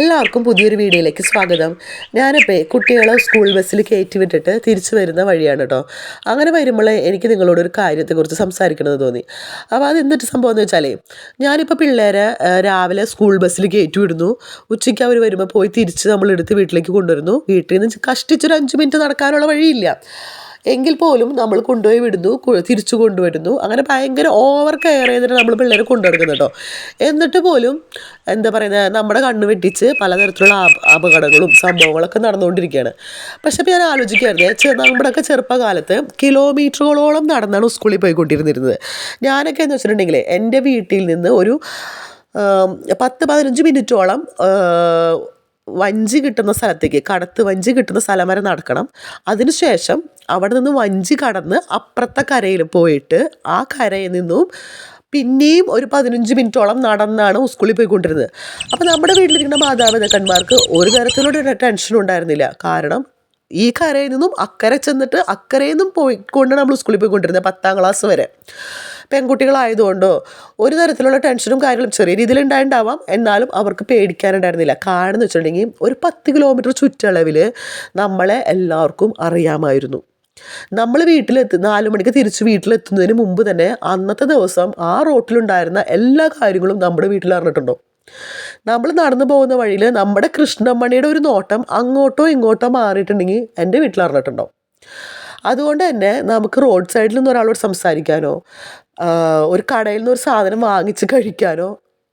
എല്ലാവർക്കും പുതിയൊരു വീഡിയോയിലേക്ക് സ്വാഗതം. ഞാനിപ്പോൾ കുട്ടികളെ സ്കൂൾ ബസ്സിൽ കയറ്റി വിട്ടിട്ട് തിരിച്ചു വരുന്ന വഴിയാണ് കേട്ടോ അങ്ങനെ വരുമ്പോൾ എനിക്ക് നിങ്ങളോട് ഒരു കാര്യത്തെക്കുറിച്ച് സംസാരിക്കണമെന്ന് തോന്നി. അപ്പോൾ അത് എന്നിട്ട് സംഭവം എന്ന് വെച്ചാലേ ഞാനിപ്പോൾ പിള്ളേരെ രാവിലെ സ്കൂൾ ബസ്സിൽ കയറ്റി വിടുന്നു. ഉച്ചയ്ക്ക് അവർ വരുമ്പോൾ പോയി തിരിച്ച് നമ്മൾ എടുത്ത് വീട്ടിലേക്ക് കൊണ്ടുവരുന്നു. വീട്ടിൽ നിന്ന് കഷ്ടിച്ചൊരു അഞ്ച് മിനിറ്റ് നടക്കാനുള്ള വഴിയില്ല. എങ്കിൽ പോലും നമ്മൾ കൊണ്ടുപോയി വിടുന്നു തിരിച്ചു കൊണ്ടുവരുന്നു. അങ്ങനെ ഭയങ്കര ഓവർ കെയർ ചെയ്തിട്ട് നമ്മൾ പിള്ളേരെ കൊണ്ടുനടക്കുന്നു കേട്ടോ. എന്നിട്ട് പോലും എന്താ പറയുന്നത് നമ്മുടെ കണ്ണ് വെട്ടിച്ച് പലതരത്തിലുള്ള അപ- അപകടങ്ങളും സംഭവങ്ങളൊക്കെ നടന്നുകൊണ്ടിരിക്കുകയാണ്. പക്ഷെ ഇപ്പോൾ ഞാൻ ആലോചിക്കുകയായിരുന്നേ നമ്മുടെയൊക്കെ ചെറുപ്പകാലത്ത് കിലോമീറ്ററുകളോളം നടന്നാണ് സ്കൂളിൽ പോയിക്കൊണ്ടിരുന്നിരുന്നത് ഞാനൊക്കെ എന്ന് വെച്ചിട്ടുണ്ടെങ്കിൽ എന്റെ വീട്ടിൽ നിന്ന് ഒരു പത്ത് പതിനഞ്ച് മിനിറ്റോളം വഞ്ചി കിട്ടുന്ന സ്ഥലത്തേക്ക് കടത്ത് വഞ്ചി കിട്ടുന്ന സ്ഥലം വരെ നടക്കണം. അതിനുശേഷം അവിടെ നിന്ന് വഞ്ചി കടന്ന് അപ്പുറത്തെ കരയിൽ പോയിട്ട് ആ കരയിൽ നിന്നും പിന്നെയും ഒരു പതിനഞ്ച് മിനിറ്റോളം നടന്നാണ് സ്കൂളിൽ പോയിക്കൊണ്ടിരുന്നത്. അപ്പോൾ നമ്മുടെ വീട്ടിലിരിക്കുന്ന മാതാപിതാക്കന്മാർക്ക് ഒരു തരത്തിലുള്ള ടെൻഷനും ഉണ്ടായിരുന്നില്ല. കാരണം ഈ കരയിൽ നിന്നും അക്കരെ ചെന്നിട്ട് അക്കരയിൽ നിന്നും പോയിക്കൊണ്ട് നമ്മൾ സ്കൂളിൽ പോയിക്കൊണ്ടിരുന്നത് പത്താം ക്ലാസ് വരെ. പെൺകുട്ടികളായതുകൊണ്ടോ? ഒരു തരത്തിലുള്ള ടെൻഷനും കാര്യങ്ങളും ചെറിയ രീതിയിൽ ഉണ്ടായിട്ടുണ്ടാവാം. എന്നാലും അവർക്ക് പേടിക്കാനുണ്ടായിരുന്നില്ല. കാരണം എന്ന് വെച്ചിട്ടുണ്ടെങ്കിൽ ഒരു പത്ത് കിലോമീറ്റർ ചുറ്റളവിൽ നമ്മളെ എല്ലാവർക്കും അറിയാമായിരുന്നു. നമ്മൾ വീട്ടിലെത്തി നാല് മണിക്ക് തിരിച്ച് വീട്ടിലെത്തുന്നതിന് മുമ്പ് തന്നെ അന്നത്തെ ദിവസം ആ റോട്ടിലുണ്ടായിരുന്ന എല്ലാ കാര്യങ്ങളും നമ്മുടെ വീട്ടിൽ അറിഞ്ഞിട്ടുണ്ടോ? നമ്മൾ നടന്നു പോകുന്ന വഴിയിൽ നമ്മുടെ കൃഷ്ണമണിയുടെ ഒരു നോട്ടം അങ്ങോട്ടോ ഇങ്ങോട്ടോ മാറിയിട്ടുണ്ടെങ്കിൽ എന്റെ വീട്ടിൽ അറിഞ്ഞിട്ടുണ്ടോ? അതുകൊണ്ട് തന്നെ നമുക്ക് റോഡ് സൈഡിൽ നിന്ന് ഒരാളോട് സംസാരിക്കാനോ ഒരു കടയിൽ നിന്ന് ഒരു സാധനം വാങ്ങിച്ച് കഴിക്കാനോ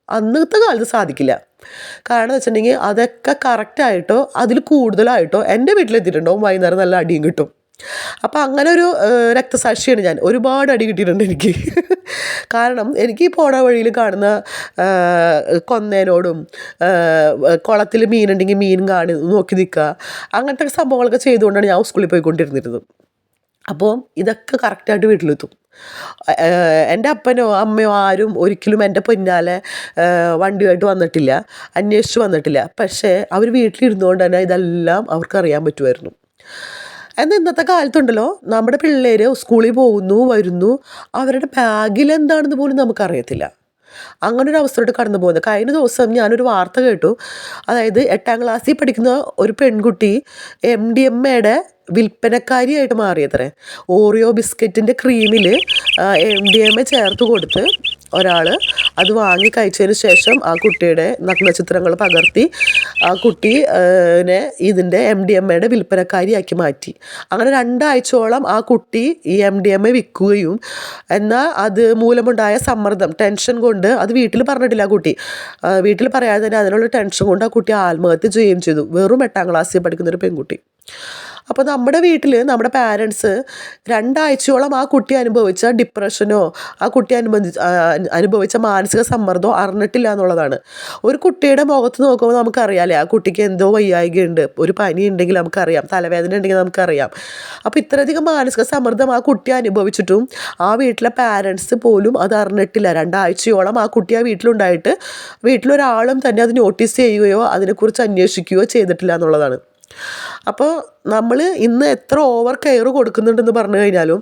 അന്നത്തെ കാലത്ത് സാധിക്കില്ല. കാരണം വെച്ചിട്ടുണ്ടെങ്കിൽ അതൊക്കെ കറക്റ്റായിട്ടോ അതിൽ കൂടുതലായിട്ടോ എന്റെ വീട്ടിലെത്തിയിട്ടുണ്ടോ? വൈകുന്നേരം നല്ല അടിയും കിട്ടും. അപ്പം അങ്ങനെ ഒരു രക്തസാക്ഷിയാണ് ഞാൻ. ഒരുപാട് അടി കിട്ടിയിട്ടുണ്ട് എനിക്ക്. കാരണം എനിക്ക് ഈ പോണ വഴിയിൽ കാണുന്ന കൊന്നേനോടും കുളത്തിൽ മീനുണ്ടെങ്കിൽ മീൻ കാണി നോക്കി നിൽക്കുക. അങ്ങനത്തെ സംഭവങ്ങളൊക്കെ ചെയ്തുകൊണ്ടാണ് ഞാൻ സ്കൂളിൽ പോയിക്കൊണ്ടിരുന്നിരുന്നത് അപ്പോൾ ഇതൊക്കെ കറക്റ്റായിട്ട് വീട്ടിലെത്തും. എന്റെ അപ്പനോ അമ്മയോ ആരും ഒരിക്കലും എന്റെ പിന്നാലെ വണ്ടിയായിട്ട് വന്നിട്ടില്ല അന്വേഷിച്ച് വന്നിട്ടില്ല. പക്ഷേ അവർ വീട്ടിലിരുന്നുകൊണ്ട് തന്നെ ഇതെല്ലാം അവർക്കറിയാൻ പറ്റുമായിരുന്നു. എന്നാൽ ഇന്നത്തെ കാലത്തുണ്ടല്ലോ നമ്മുടെ പിള്ളേർ സ്കൂളിൽ പോകുന്നു വരുന്നു അവരുടെ ബാഗിൽ എന്താണെന്ന് പോലും നമുക്കറിയത്തില്ല. അങ്ങനെ ഒരു അവസരമായിട്ട് കടന്നു പോകുന്നത് കഴിഞ്ഞ ദിവസം ഞാനൊരു വാർത്ത കേട്ടു. അതായത് എട്ടാം ക്ലാസ്സിൽ പഠിക്കുന്ന ഒരു പെൺകുട്ടി എം ഡി എം എയുടെ വിൽപ്പനക്കാരിയായിട്ട് മാറിയത്രേ. ഓറിയോ ബിസ്ക്കറ്റിന്റെ ക്രീമിൽ എം ഡി എം എ ചേർത്ത് കൊടുത്ത് ഒരാൾ അത് വാങ്ങി കഴിച്ചതിന് ശേഷം ആ കുട്ടിയുടെ നഗ്നചിത്രങ്ങൾ പകർത്തി ആ കുട്ടി നെ ഇതിന്റെ എം ഡി എം എയുടെ വിൽപ്പനക്കാരിയാക്കി മാറ്റി. അങ്ങനെ രണ്ടാഴ്ചയോളം ആ കുട്ടി ഈ എം ഡി എം എ വിൽക്കുകയും എന്നാൽ അത് മൂലമുണ്ടായ സമ്മർദ്ദം ടെൻഷൻ കൊണ്ട് അത് വീട്ടിൽ പറഞ്ഞിട്ടില്ല ആ കുട്ടി. വീട്ടിൽ പറയാതെ തന്നെ അതിനുള്ള ടെൻഷൻ കൊണ്ട് ആ കുട്ടി ആത്മഹത്യ ചെയ്യുകയും ചെയ്തു. വെറും എട്ടാം ക്ലാസ്സിൽ പഠിക്കുന്ന ഒരു പെൺകുട്ടി. അപ്പോൾ നമ്മുടെ വീട്ടിൽ നമ്മുടെ പാരൻസ് രണ്ടാഴ്ചയോളം ആ കുട്ടി അനുഭവിച്ച ഡിപ്രഷനോ ആ കുട്ടി അനുബന്ധിച്ച് അനുഭവിച്ച മാനസിക സമ്മർദ്ദമോ അറിഞ്ഞിട്ടില്ല എന്നുള്ളതാണ്. ഒരു കുട്ടിയുടെ മുഖത്ത് നോക്കുമ്പോൾ നമുക്കറിയാമല്ലേ ആ കുട്ടിക്ക് എന്തോ വയ്യായികയുണ്ട്. ഒരു പനി ഉണ്ടെങ്കിൽ നമുക്കറിയാം. തലവേദന ഉണ്ടെങ്കിൽ നമുക്കറിയാം. അപ്പോൾ ഇത്രയധികം മാനസിക സമ്മർദ്ദം ആ കുട്ടി അനുഭവിച്ചിട്ടും ആ വീട്ടിലെ പാരൻസ് പോലും അത് അറിഞ്ഞിട്ടില്ല. രണ്ടാഴ്ചയോളം ആ കുട്ടി ആ വീട്ടിലുണ്ടായിട്ട് വീട്ടിലൊരാളും തന്നെ അത് നോട്ടീസ് ചെയ്യുകയോ അതിനെക്കുറിച്ച് അന്വേഷിക്കുകയോ ചെയ്തിട്ടില്ല എന്നുള്ളതാണ്. അപ്പോൾ നമ്മൾ ഇന്ന് എത്ര ഓവർ കെയർ കൊടുക്കുന്നുണ്ടെന്ന് പറഞ്ഞു കഴിഞ്ഞാലും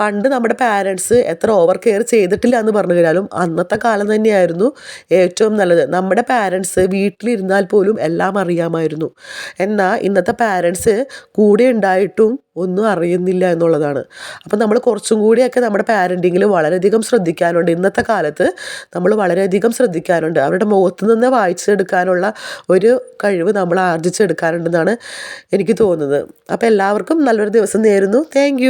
പണ്ട് നമ്മുടെ പാരൻസ് എത്ര ഓവർ കെയർ ചെയ്തിട്ടില്ല എന്ന് പറഞ്ഞു കഴിഞ്ഞാലും അന്നത്തെ കാലം തന്നെയായിരുന്നു ഏറ്റവും നല്ലത്. നമ്മുടെ പാരൻസ് വീട്ടിലിരുന്നാൽ പോലും എല്ലാം അറിയാമായിരുന്നു. എന്നാൽ ഇന്നത്തെ പാരൻസ് കൂടെ ഉണ്ടായിട്ടും ഒന്നും അറിയുന്നില്ല എന്നുള്ളതാണ്. അപ്പം നമ്മൾ കുറച്ചും കൂടിയൊക്കെ നമ്മുടെ പാരന്റിങ്ങിൽ വളരെയധികം ശ്രദ്ധിക്കാനുണ്ട്. ഇന്നത്തെ കാലത്ത് നമ്മൾ വളരെയധികം ശ്രദ്ധിക്കാനുണ്ട്. അവരുടെ മുഖത്ത് നിന്ന് വായിച്ചെടുക്കാനുള്ള ഒരു കഴിവ് നമ്മൾ ആർജിച്ചെടുക്കാനുണ്ടെന്നാണ് എനിക്ക് തോന്നുന്നത്. അപ്പോൾ എല്ലാവർക്കും നല്ലൊരു ദിവസം നേരുന്നു. താങ്ക്